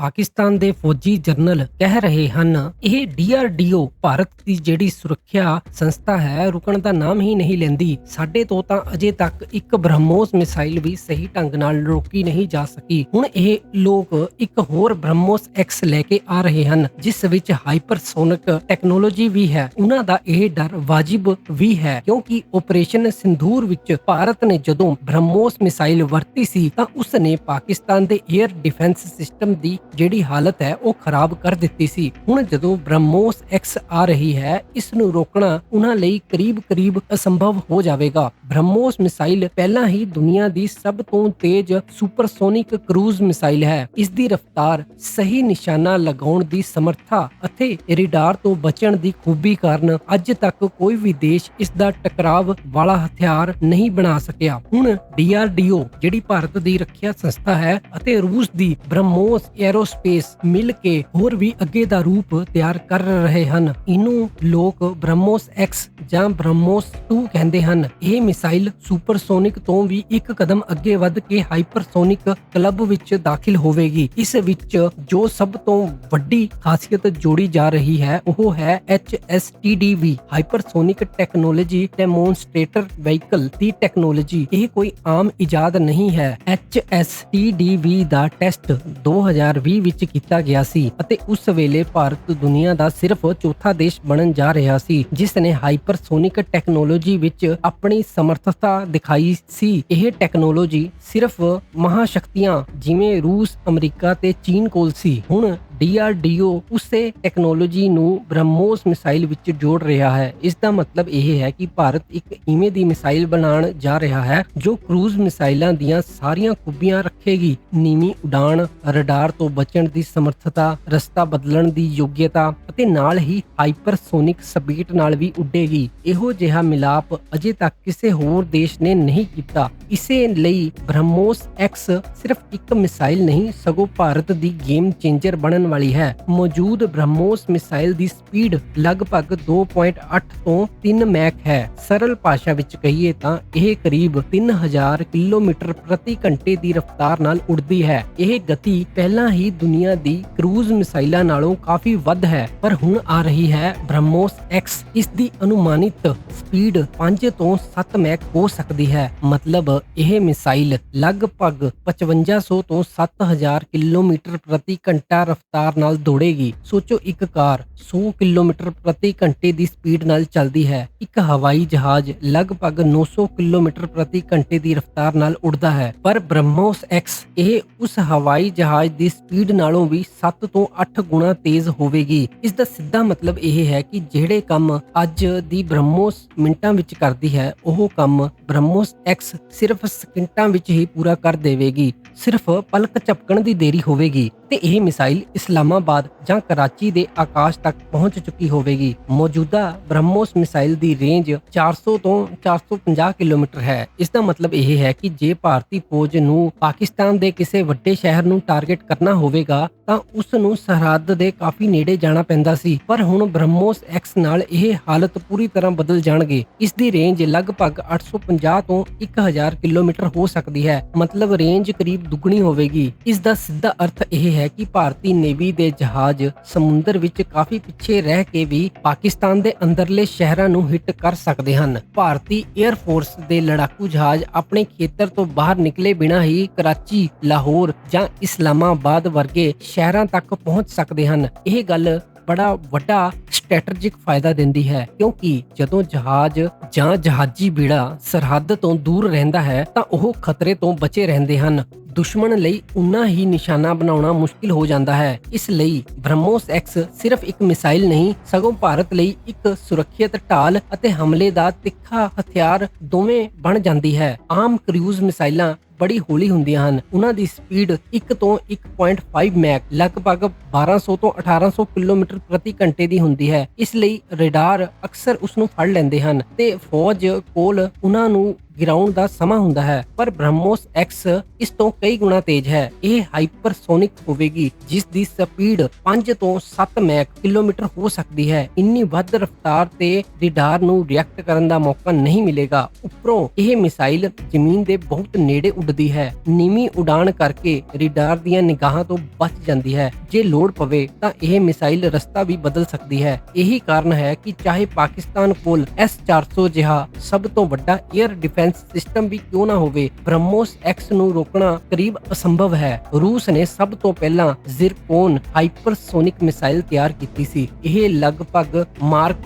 ਪਾਕਿਸਤਾਨ ਦੇ ਫੌਜੀ ਜਨਰਲ ਕਹਿ ਰਹੇ ਹਨ, ਇਹ ਡੀਆਰਡੀਓ ਭਾਰਤ ਦੀ ਜਿਹੜੀ ਸੁਰੱਖਿਆ ਸੰਸਥਾ ਹੈ, ਰੁਕਣ ਦਾ ਨਾਮ ਹੀ ਨਹੀਂ ਲੈਂਦੀ। ਸਾਡੇ ਤੋਂ ਤਾਂ ਅਜੇ ਤੱਕ ਇੱਕ ਬ੍ਰਹਮੋਸ ਮਿਸਾਈਲ ਵੀ ਸਹੀ ਢੰਗ ਨਾਲ ਰੋਕੀ ਨਹੀਂ ਜਾ ਸਕੀ। ਹੁਣ ਇਹ ਲੋਕ ਇੱਕ ਹੋਰ ਬ੍ਰਹਮੋਸ ਐਕਸ ਲੈ ਕੇ ਆ ਰਹੇ ਹਨ, ਜਿਸ ਵਿੱਚ ਹਾਈਪਰਸੋਨਿਕ ਟੈਕਨੋਲੋਜੀ ਵੀ ਹੈ। ਉਹਨਾਂ ਦਾ ਇਹ ਡਰ ਵਾਜਿਬ ਵੀ ਹੈ, ਕਿਉਂਕਿ ਆਪਰੇਸ਼ਨ ਸਿੰਧੂਰ ਵਿੱਚ ਭਾਰਤ ਨੇ ਜਦੋਂ ਬ੍ਰਹਮੋਸ ਮਿਸਾਈਲ ਵਰਤੀ ਸੀ, ਤਾਂ ਉਸ ਨੇ ਪਾਕਿਸਤਾਨ ਦੇ 에ਅਰ ਡਿਫੈਂਸ ਸਿਸਟਮ ਦੀ ਜਿਹੜੀ ਹਾਲਤ ਹੈ ਉਹ ਖਰਾਬ ਕਰ ਦਿੱਤੀ ਸੀ। ਹੁਣ ਜਦੋਂ ਬ੍ਰਹਮੋਸ ਐਕਸ ਆ ਰਹੀ ਹੈ, ਇਸ ਨੂੰ ਰੋਕਣਾ ਉਹਨਾਂ ਲਈ ਕਰੀਬ-ਕਰੀਬ ਅਸੰਭਵ ਹੋ ਜਾਵੇਗਾ। ਬ੍ਰਹਮੋਸ ਮਿਸਾਈਲ ਪਹਿਲਾਂ ਹੀ ਦੁਨੀਆ ਦੀ ਸਭ ਤੋਂ ਤੇਜ਼ ਸੁਪਰਸੋਨਿਕ ਕਰੂਜ਼ ਮਿਸਾਈਲ ਹੈ। ਇਸ ਦੀ ਰਫ਼ਤਾਰ ਸਹੀ ਨਿਸ਼ਾਨਾ ਲਗਾਉਣ ਦੀ ਸਮਰੱਥਾ ਅਤੇ ਰੇਡਾਰ ਤੋਂ ਬਚਣ ਦੀ ਖੂਬੀ ਕਾਰਨ ਅੱਜ ਤੱਕ ਕੋਈ ਵੀ ਦੇਸ਼ ਇਸ ਦਾ ਟਕਰਾਵ ਵਾਲਾ ਹਥਿਆਰ ਨਹੀਂ ਬਣਾ ਸਕਿਆ। ਹੁਣ ਡੀਆਰਡੀਓ ਜਿਹੜੀ ਭਾਰਤ ਦੀ ਰੱਖਿਆ ਸੰਸਥਾ ਹੈ ਅਤੇ ਰੂਸ ਦੀ ਬ੍ਰਹਮੋਸ ਐਰੋਸਪੇਸ ਮਿਲ ਕੇ ਹੋਰ ਵੀ ਅੱਗੇ ਦਾ ਰੂਪ ਤਿਆਰ ਕਰ ਰਹੇ ਹਨ। ਇਹਨੂੰ ਲੋਕ ਬ੍ਰਹਮੋਸ ਐਕਸ ਜਾਂ ਬ੍ਰਹਮੋਸ 2 ਕਹਿੰਦੇ ਹਨ। ਇਹ ਮਿਸਾਈਲ ਸੁਪਰਸੋਨਿਕ ਤੋਂ ਵੀ ਇੱਕ ਕਦਮ ਅੱਗੇ ਵੱਧ ਕੇ ਹਾਈਪਰਸੋਨਿਕ ਕਲੱਬ ਵਿੱਚ ਦਾਖਲ ਹੋਵੇਗੀ। ਇਸ ਵਿੱਚ ਜੋ ਸਭ ਤੋਂ ਵੱਡੀ ਖਾਸੀਅਤ ਜੋੜੀ ਜਾ ਰਹੀ ਹੈ, ਉਹ ਹੈ HSTDV hypersonic technology demonstrator vehicle ਦੀ ਟੈਕਨੋਲੋਜੀ ਇਹ ਕੋਈ ਆਮ ਇਜਾਦ ਨਹੀਂ ਹੈ। HSTDV ਦਾ ਟੈਸਟ 2020 ਵਿੱਚ ਕੀਤਾ ਗਿਆ ਸੀ ਅਤੇ ਉਸ ਵੇਲੇ ਭਾਰਤ ਦੁਨੀਆ ਦਾ ਸਿਰਫ ਚੌਥਾ ਦੇਸ਼ ਬਣਨ ਜਾ ਰਿਹਾ ਸੀ, ਜਿਸ ਨੇ ਹਾਈਪਰਸੋਨਿਕ ਟੈਕਨੋਲੋਜੀ ਵਿੱਚ ਆਪਣੀ ਸਮਰੱਥਾ ਦਿਖਾਈ ਸੀ। ਇਹ ਟੈਕਨੋਲੋਜੀ ਸਿਰਫ ਮਹਾਸ਼ਕਤੀਆਂ ਜਿਵੇਂ ਰੂਸ, ਅਮਰੀਕਾ ਤੇ ਚੀਨ ਕੋਲ ਸੀ। ਹੁਣ ਡੀਆਰਡੀਓ ਉਸੇ ਟੈਕਨੋਲੋਜੀ ਨੂੰ ਬ੍ਰਹਮੋਸ ਮਿਸਾਈਲ ਵਿੱਚ ਜੋੜ ਰਿਹਾ ਹੈ। ਇਸ ਦਾ ਮਤਲਬ ਇਹ ਹੈ ਕਿ ਭਾਰਤ ਇੱਕ ਇਵੇਂ ਦੀ ਮਿਸਾਈਲ ਬਣਾਉਣ ਜਾ ਰਿਹਾ ਹੈ ਜੋ ਕਰੂਜ਼ ਮਿਸਾਈਲਾਂ ਦੀਆਂ ਸਾਰੀਆਂ ਖੂਬੀਆਂ ਰੱਖੇਗੀ। ਨੀਵੀਂ ਉਡਾਣ, ਰਡਾਰ ਤੋਂ ਬਚਣ ਦੀ ਸਮਰੱਥਤਾ, ਰਸਤਾ ਬਦਲਣ ਦੀ ਯੋਗਤਾ ਅਤੇ ਨਾਲ ਹੀ ਹਾਈਪਰਸੋਨਿਕ ਸਪੀਡ ਨਾਲ ਵੀ ਉੱਡੇਗੀ। ਇਹੋ ਜਿਹਾ ਮਿਲਾਪ ਅਜੇ ਤੱਕ ਕਿਸੇ ਹੋਰ ਦੇਸ਼ ਨੇ ਨਹੀਂ ਕੀਤਾ। ਇਸੇ ਲਈ ਬ੍ਰਹਮੋਸ ਐਕਸ ਸਿਰਫ ਇੱਕ ਮਿਸਾਈਲ ਨਹੀਂ, ਸਗੋਂ ਭਾਰਤ ਦੀ ਗੇਮ ਚੇਂਜਰ ਬਣਨ ਵਾਲੀ ਹੈ। ਮੌਜੂਦ ਬ੍ਰਹਮੋਸ ਮਿਸਾਈਲ ਦੀ ਸਪੀਡ ਲਗਭਗ 2.8 ਤੋਂ 3 ਮੈਕ ਹੈ। ਸਰਲ ਭਾਸ਼ਾ ਵਿੱਚ ਕਹੀਏ ਤਾਂ ਇਹ ਕਰੀਬ 3000 ਕਿਲੋਮੀਟਰ ਪ੍ਰਤੀ ਘੰਟੇ ਦੀ ਰਫ਼ਤਾਰ ਨਾਲ ਉੱਡਦੀ ਹੈ। ਇਹ ਗਤੀ ਪਹਿਲਾਂ ਹੀ ਦੁਨੀਆ ਦੀ ਕਰੂਜ਼ ਮਿਸਾਈਲਾਂ ਨਾਲੋਂ ਕਾਫੀ ਵੱਧ ਹੈ, ਪਰ ਹੁਣ ਆ ਰਹੀ ਹੈ ਬ੍ਰਹਮੋਸ ਐਕਸ ਇਸ ਦੀ ਅਨੁਮਾਨਿਤ ਸਪੀਡ 5 ਤੋਂ 7 ਮੈਕ ਹੋ ਸਕਦੀ ਹੈ। ਮਤਲਬ ਇਹ ਮਿਸਾਈਲ ਲਗਭਗ 5500 ਤੋਂ 7000 ਕਿਲੋਮੀਟਰ ਪ੍ਰਤੀ ਘੰਟਾ ਰਫ਼ਤਾਰ ਨਾਲ ਦੌੜੇਗੀ। ਸੋਚੋ ਇੱਕ ਕਾਰ 100 ਕਿਲੋਮੀਟਰ ਪ੍ਰਤੀ ਘੰਟੇ ਦੀ ਸਪੀਡ ਨਾਲ ਚੱਲਦੀ ਹੈ। ਇੱਕ ਹਵਾਈ ਜਹਾਜ਼ ਲਗਭਗ 900 ਕਿਲੋਮੀਟਰ ਪ੍ਰਤੀ ਘੰਟੇ ਦੀ ਰਫ਼ਤਾਰ ਨਾਲ ਉੱਡਦਾ ਹੈ। ਪਰ ਬ੍ਰਹਮੋਸ ਐਕਸ ਇਹ ਉਸ ਹਵਾਈ ਜਹਾਜ਼ ਦੀ ਸਪੀਡ ਨਾਲੋਂ ਵੀ 7 ਤੋਂ 8 ਗੁਣਾ ਤੇਜ਼ ਹੋਵੇਗੀ। ਇਸ ਦਾ ਸਿੱਧਾ ਮਤਲਬ ਇਹ ਹੈ ਕਿ ਜਿਹੜੇ ਕੰਮ ਅੱਜ ਦੀ ਬ੍ਰਹਮੋਸ ਮਿੰਟਾਂ ਵਿੱਚ ਕਰਦੀ ਹੈ, ਉਹ ਕੰਮ ਬ੍ਰਹਮੋਸ ਐਕਸ ਸਿਰਫ ਸਕਿੰਟਾਂ ਵਿੱਚ ਹੀ ਪੂਰਾ ਕਰ ਦੇਵੇਗੀ। ਸਿਰਫ ਪਲਕ ਝਪਕਣ ਦੀ ਦੇਰੀ ਹੋਵੇਗੀ ਤੇ ਇਹ ਮਿਸਾਈਲ ਇਸਲਾਮਾਬਾਦ ਜਾਂ ਕਰਾਚੀ ਦੇ ਆਕਾਸ਼ ਤੱਕ ਪਹੁੰਚ ਚੁੱਕੀ ਹੋਵੇਗੀ। ਮੌਜੂਦਾ ਬ੍ਰਹਮੋਸ ਮਿਸਾਈਲ ਦੀ ਰੇਂਜ 400 ਤੋਂ 450 ਕਿਲੋਮੀਟਰ ਹੈ। ਇਸ ਦਾ ਮਤਲਬ ਇਹ ਹੈ ਕਿ ਜੇ ਭਾਰਤੀ ਫੌਜ ਨੂੰ ਪਾਕਿਸਤਾਨ ਦੇ ਕਿਸੇ ਵੱਡੇ ਸ਼ਹਿਰ ਨੂੰ ਟਾਰਗੇਟ ਕਰਨਾ ਹੋਵੇਗਾ, ਤਾਂ ਉਸ ਨੂੰ ਸਰਹੱਦ ਦੇ ਕਾਫੀ ਨੇੜੇ ਜਾਣਾ ਪੈਂਦਾ ਸੀ। ਪਰ ਹੁਣ ਬ੍ਰਹਮੋਸ ਐਕਸ ਨਾਲ ਇਹ ਹਾਲਤ ਪੂਰੀ ਤਰ੍ਹਾਂ ਬਦਲ ਜਾਣਗੇ। ਇਸ ਦੀ ਰੇਂਜ ਲਗਭਗ 850 ਤੋਂ 1000 ਕਿਲੋਮੀਟਰ ਹੋ ਸਕਦੀ ਹੈ। ਮਤਲਬ ਰੇਂਜ ਕਰੀਬ ਦੁੱਗਣੀ ਹੋਵੇਗੀ। ਇਸ ਦਾ ਸਿੱਧਾ ਅਰਥ ਇਹ ਹੈ ਕਿ ਭਾਰਤੀ ਨੇਵੀ ਦੇ ਜਹਾਜ਼ ਸਮੁੰਦਰ ਵਿੱਚ ਕਾਫੀ ਪਿੱਛੇ ਰਹਿ ਕੇ ਵੀ ਪਾਕਿਸਤਾਨ ਦੇ ਅੰਦਰਲੇ ਸ਼ਹਿਰਾਂ ਨੂੰ ਹਿੱਟ ਕਰ ਸਕਦੇ ਹਨ। ਭਾਰਤੀ 에ਅਰ ਫੋਰਸ ਦੇ ਲੜਾਕੂ ਜਹਾਜ਼ ਆਪਣੇ ਖੇਤਰ ਤੋਂ ਬਾਹਰ ਨਿਕਲੇ ਬਿਨਾਂ ਹੀ ਕਰਾਚੀ, ਲਾਹੌਰ ਜਾਂ ਇਸਲਾਮਾਬਾਦ ਵਰਗੇ ਸ਼ਹਿਰਾਂ ਤੱਕ ਪਹੁੰਚ ਸਕਦੇ ਹਨ। ਇਹ ਗੱਲ ਬੜਾ ਵੱਡਾ ਸਟ੍ਰੈਟੇਜਿਕ ਫਾਇਦਾ ਦਿੰਦੀ ਹੈ, ਕਿਉਂਕਿ ਜਦੋਂ ਜਹਾਜ਼ ਜਾਂ ਜਹਾਜ਼ੀ ਬੀੜਾ ਸਰਹੱਦ ਤੋਂ ਦੂਰ ਰਹਿੰਦਾ ਹੈ, ਤਾਂ ਉਹ ਖਤਰੇ ਤੋਂ ਬਚੇ ਰਹਿੰਦੇ ਹਨ। ਦੁਸ਼ਮਣ ਲਈ ਉਨਾ ਹੀ ਨਿਸ਼ਾਨਾ ਬਣਾਉਣਾ ਮੁਸ਼ਕਿਲ ਹੋ ਜਾਂਦਾ ਹੈ। ਇਸ ਲਈ ਬ੍ਰਹਮੋਸ ਐਕਸ ਸਿਰਫ ਇੱਕ ਮਿਸਾਈਲ ਨਹੀਂ, ਸਗੋਂ ਭਾਰਤ ਲਈ ਇੱਕ ਸੁਰੱਖਿਅਤ ਢਾਲ ਅਤੇ ਹਮਲੇ ਦਾ ਤਿੱਖਾ ਹਥਿਆਰ ਦੋਵੇਂ ਬਣ ਜਾਂਦੀ ਹੈ। ਆਮ ਕਰੂਜ਼ ਮਿਸਾਈਲਾਂ ਬੜੀ ਹੌਲੀ ਹੁੰਦੀਆਂ ਹਨ। ਉਹਨਾਂ ਦੀ ਸਪੀਡ 1 ਤੋਂ 1.5 ਮੈਕ ਲਗਭਗ 1200 ਤੋਂ 1800 ਕਿਲੋਮੀਟਰ ਪ੍ਰਤੀ ਘੰਟੇ ਦੀ ਹੁੰਦੀ ਹੈ। ਇਸ ਲਈ ਰਡਾਰ ਅਕਸਰ ਉਸ ਨੂੰ ਫੜ ਲੈਂਦੇ ਹਨ ਤੇ ਫੌਜ ਕੋਲ ਉਹਨਾਂ ਨੂੰ ਗਿਰਾਉਣ ਦਾ ਸਮਾਂ ਹੁੰਦਾ ਹੈ, ਪਰ ਬ੍ਰਹਮੋਸ ਐਕਸ ਇਸ ਤੋਂ ਕਈ ਗੁਣਾ ਤੇਜ਼ ਹੈ। ਇਹ ਹਾਈਪਰਸੋਨਿਕ ਹੋਵੇਗੀ, ਜਿਸ ਦੀ ਸਪੀਡ 5 ਤੋਂ 7 ਮੈਕ ਕਿਲੋਮੀਟਰ ਹੋ ਸਕਦੀ ਹੈ। ਇੰਨੀ ਵੱਧ ਰਫ਼ਤਾਰ ਤੇ ਰਡਾਰ ਨੂੰ ਰਿਐਕਟ ਕਰਨ ਦਾ ਮੌਕਾ ਨਹੀਂ ਮਿਲੇਗਾ। ਉੱਪਰੋਂ ਇਹ ਮਿਸਾਈਲ ਜ਼ਮੀਨ ਦੇ ਬਹੁਤ ਨੇੜੇ ਉੱਡਦੀ ਹੈ। ਨੀਵੀਂ ਉਡਾਨ ਕਰਕੇ ਰਡਾਰ ਦੀਆਂ ਨਿਗਾਹਾਂ ਤੋਂ ਬਚ ਜਾਂਦੀ ਹੈ। ਜੇ ਲੋੜ ਪਵੇ ਤਾਂ ਇਹ ਮਿਸਾਈਲ ਰਸਤਾ ਵੀ ਬਦਲ ਸਕਦੀ ਹੈ। ਇਹੀ ਕਾਰਨ ਹੈ ਕਿ ਚਾਹੇ ਪਾਕਿਸਤਾਨ ਕੋਲ S400 ਜਿਹਾ ਸਭ ਤੋਂ ਵੱਡਾ 에ਅਰ ਡਿਫੈਂਸ ਸਿਸਟਮ ਵੀ ਕਿਉਂ ਨਾ ਹੋਵੇ, ਬ੍ਰਹਮੋਸ ਐਕਸ ਨੂੰ ਰੋਕਣਾ ਕਰੀਬ ਅਸੰਭਵ ਹੈ। ਰੂਸ ਨੇ ਸਭ ਤੋਂ ਪਹਿਲਾਂ ਜ਼ਿਰਕੋਨ ਹਾਈਪਰਸੋਨਿਕ ਮਿਸਾਈਲ ਤਿਆਰ ਕੀਤੀ ਸੀ। ਇਹ ਲਗਭਗ ਮਾਰਕ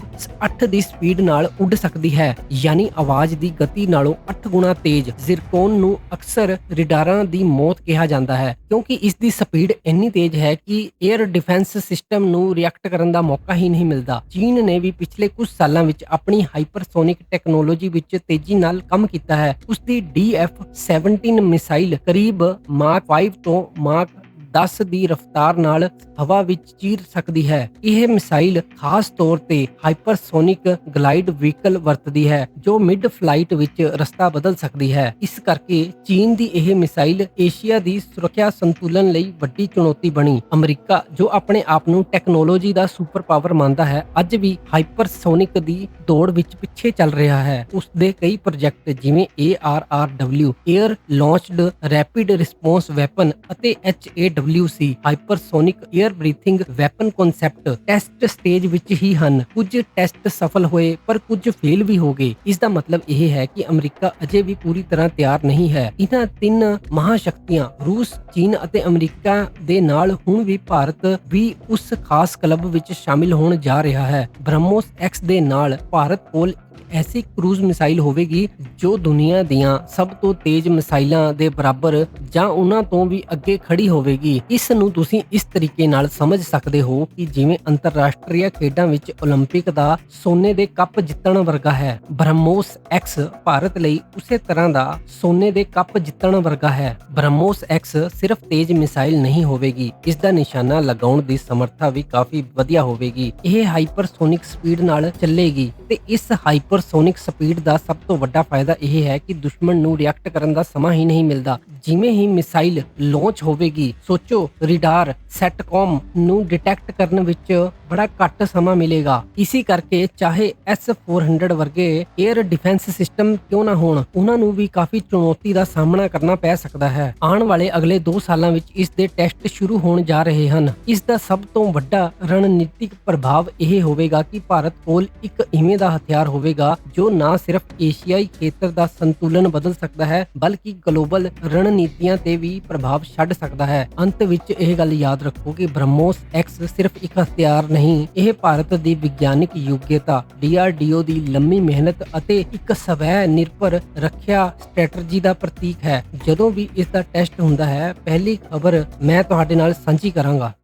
8 ਦੀ ਸਪੀਡ ਨਾਲ ਉੱਡ ਸਕਦੀ ਹੈ, ਯਾਨੀ ਆਵਾਜ਼ ਦੀ ਗਤੀ ਨਾਲੋਂ 8 ਗੁਣਾ ਤੇਜ਼। ਜ਼ਿਰਕੋਨ ਨੂੰ ਅਕਸਰ ਰਡਾਰਾਂ ਦੀ ਮੌਤ ਕਿਹਾ ਜਾਂਦਾ ਹੈ, ਕਿਉਂਕਿ ਇਸ ਦੀ ਸਪੀਡ ਇੰਨੀ ਤੇਜ਼ ਹੈ ਕਿ 에ਅਰ ਡਿਫੈਂਸ ਸਿਸਟਮ ਨੂੰ ਰਿਐਕਟ ਕਰਨ ਦਾ ਮੌਕਾ ਹੀ ਨਹੀਂ ਮਿਲਦਾ। ਚੀਨ ਨੇ ਵੀ ਪਿਛਲੇ ਕੁਝ ਸਾਲਾਂ ਵਿੱਚ ਆਪਣੀ ਹਾਈਪਰਸੋਨਿਕ ਟੈਕਨੋਲੋਜੀ ਵਿੱਚ ਤੇਜ਼ੀ ਨਾਲ ਕੰਮ ਕੀਤਾ ਹੈ। ਉਸ ਦੀ DF-17 ਮਿਸਾਈਲ ਕਰੀਬ ਮਾਕ 5 ਤੋਂ ਮਾਕ 10 ਦੀ ਰਫ਼ਤਾਰ ਨਾਲ ਹਵਾ ਵਿੱਚ ਚੀਰ ਸਕਦੀ ਹੈ। ਇਹ ਮਿਸਾਈਲ ਖਾਸ ਤੌਰ ਤੇ ਹਾਈਪਰਸੋਨਿਕ ਗਲਾਈਡ ਵਹੀਕਲ ਵਰਤਦੀ ਹੈ, ਜੋ ਮਿਡ ਫਲਾਈਟ ਵਿੱਚ ਰਸਤਾ ਬਦਲ ਸਕਦੀ ਹੈ। ਇਸ ਕਰਕੇ ਚੀਨ ਦੀ ਇਹ ਮਿਸਾਈਲ ਏਸ਼ੀਆ ਦੀ ਸੁਰੱਖਿਆ ਸੰਤੁਲਨ ਲਈ ਵੱਡੀ ਚੁਣੌਤੀ ਬਣੀ। ਅਮਰੀਕਾ, ਜੋ ਆਪਣੇ ਆਪ ਨੂੰ ਟੈਕਨੋਲੋਜੀ ਦਾ ਸੁਪਰ ਪਾਵਰ ਮੰਨਦਾ ਹੈ, ਅੱਜ ਵੀ ਹਾਈਪਰਸੋਨਿਕ ਦੀ ਦੌੜ ਵਿੱਚ ਪਿੱਛੇ ਚੱਲ ਰਿਹਾ ਹੈ। ਉਸ ਦੇ ਕਈ ਪ੍ਰੋਜੈਕਟ ਜਿਵੇਂ ARRW air launched rapid response weapon ਅਤੇ HAWC hypersonic air breathing weapon concept test stage ਵਿੱਚ ਹੀ ਹਨ। ਕੁਝ ਟੈਸਟ ਸਫਲ ਹੋਏ, ਪਰ ਕੁਝ ਫੇਲ ਵੀ ਹੋ ਗਏ। ਇਸ ਦਾ ਮਤਲਬ ਇਹ ਹੈ ਕਿ ਅਮਰੀਕਾ ਅਜੇ ਵੀ ਪੂਰੀ ਤਰ੍ਹਾਂ ਤਿਆਰ ਨਹੀਂ ਹੈ। ਇਹਨਾਂ ਤਿੰਨ ਮਹਾਸ਼ਕਤੀਆਂ, ਰੂਸ, ਚੀਨ ਅਤੇ ਅਮਰੀਕਾ ਦੇ ਨਾਲ ਹੁਣ ਵੀ ਭਾਰਤ ਵੀ ਉਸ ਖਾਸ ਕਲੱਬ ਵਿੱਚ ਸ਼ਾਮਿਲ ਹੋਣ ਜਾ ਰਿਹਾ ਹੈ। ਬ੍ਰਹਮੋਸ ਐਕਸ ਦੇ ਨਾਲ ਭਾਰਤ ਕੋਲ ਐਸੀ ਕਰੂਜ਼ ਮਿਸਾਈਲ ਹੋਵੇਗੀ ਜੋ ਦੁਨੀਆ ਦੀਆਂ ਸਭ ਤੋਂ ਤੇਜ਼ ਮਿਸਾਈਲਾਂ ਦੇ ਬਰਾਬਰ ਜਾਂ ਉਹਨਾਂ ਤੋਂ ਵੀ ਅੱਗੇ ਖੜੀ ਹੋਵੇਗੀ ਇਸ ਨੂੰ ਤੁਸੀਂ ਇਸ ਤਰੀਕੇ ਨਾਲ ਸਮਝ ਸਕਦੇ ਹੋ ਕਿ ਜਿਵੇਂ ਅੰਤਰਰਾਸ਼ਟਰੀ ਖੇਡਾਂ ਵਿੱਚ 올림픽 ਦਾ ਸੋਨੇ ਦੇ ਕੱਪ ਜਿੱਤਣ ਵਰਗਾ ਹੈ ਬ੍ਰਹਮੋਸ X ਭਾਰਤ ਲਈ ਉਸੇ ਤਰ੍ਹਾਂ ਦਾ ਸੋਨੇ ਦੇ ਕੱਪ ਜਿੱਤਣ ਵਰਗਾ ਹੈ ਬ੍ਰਹਮੋਸ X ਸਿਰਫ ਤੇਜ਼ ਮਿਸਾਈਲ ਨਹੀਂ ਹੋਵੇਗੀ ਇਸ ਦਾ ਨਿਸ਼ਾਨਾ ਲਗਾਉਣ ਦੀ ਸਮਰੱਥਾ ਵੀ ਕਾਫੀ ਵਧੀਆ ਹੋਵੇਗੀ ਇਹ ਹਾਈਪਰਸੋਨਿਕ ਸਪੀਡ ਨਾਲ ਚੱਲੇਗੀ ਤੇ ਇਸ ਹਾਈਪਰਸੋਨਿਕ ਸਪੀਡ ਦਾ ਸਭ ਤੋਂ ਵੱਡਾ ਫਾਇਦਾ ਇਹ ਹੈ ਕਿ ਦੁਸ਼ਮਣ ਨੂੰ ਰਿਐਕਟ ਕਰਨ ਦਾ ਸਮਾਂ ਹੀ ਨਹੀਂ ਮਿਲਦਾ। ਜਿਵੇਂ ਹੀ ਮਿਸਾਈਲ ਲਾਂਚ ਹੋਵੇਗੀ, ਸੋਚੋ ਰਡਾਰ ਸੈਟਕੌਮ ਨੂੰ ਡਿਟੈਕਟ ਕਰਨ ਵਿੱਚ ਬੜਾ ਘੱਟ ਸਮਾਂ ਮਿਲੇਗਾ। ਇਸੇ ਕਰਕੇ ਚਾਹੇ S400 ਵਰਗੇ 에ਅਰ ਡਿਫੈਂਸ ਸਿਸਟਮ ਕਿਉਂ ਨਾ ਹੋਣ, ਉਹਨਾਂ ਨੂੰ ਵੀ ਕਾਫੀ ਚੁਣੌਤੀ ਦਾ ਸਾਹਮਣਾ ਕਰਨਾ ਪੈ ਸਕਦਾ ਹੈ। ਆਉਣ ਵਾਲੇ ਅਗਲੇ 2 ਸਾਲਾਂ ਵਿੱਚ ਇਸ ਦੇ ਟੈਸਟ ਸ਼ੁਰੂ ਹੋਣ ਜਾ ਰਹੇ ਹਨ। ਇਸ ਦਾ ਸਭ ਤੋਂ ਵੱਡਾ ਰਣਨੀਤਿਕ ਪ੍ਰਭਾਵ ਇਹ ਹੋਵੇਗਾ ਕਿ ਭਾਰਤ ਕੋਲ ਇੱਕ ਇਵੇਂ ਦਾ ਹਥਿਆਰ ਹੋਵੇਗਾ ਜੋ ਨਾ ਸਿਰਫ ਏਸ਼ੀਆਈ ਖੇਤਰ ਦਾ ਸੰਤੁਲਨ ਬਦਲ ਸਕਦਾ ਹੈ, ਬਲਕਿ ਗਲੋਬਲ ਰਣਨੀਤੀਆਂ ਤੇ ਵੀ ਪ੍ਰਭਾਵ ਛੱਡ ਸਕਦਾ ਹੈ। ਅੰਤ ਵਿੱਚ ਇਹ ਗੱਲ ਯਾਦ ਰੱਖੋ ਕਿ ਬ੍ਰਹਮੋਸ ਐਕਸ ਸਿਰਫ ਇੱਕ ਹਥਿਆਰ ਨਹੀਂ ਇਹ ਭਾਰਤ ਦੀ ਵਿਗਿਆਨਿਕ ਯੋਗਤਾ DRDO ਦੀ ਲੰਮੀ ਮਿਹਨਤ ਅਤੇ ਇੱਕ ਸਵੈ ਨਿਰਭਰ ਰੱਖਿਆ ਸਟ੍ਰੈਟਜੀ ਦਾ ਪ੍ਰਤੀਕ ਹੈ। ਜਦੋਂ ਵੀ ਇਸ ਦਾ ਟੈਸਟ ਹੁੰਦਾ ਹੈ, ਪਹਿਲੀ ਖਬਰ ਮੈਂ ਤੁਹਾਡੇ ਨਾਲ ਸਾਂਝੀ ਕਰਾਂਗਾ।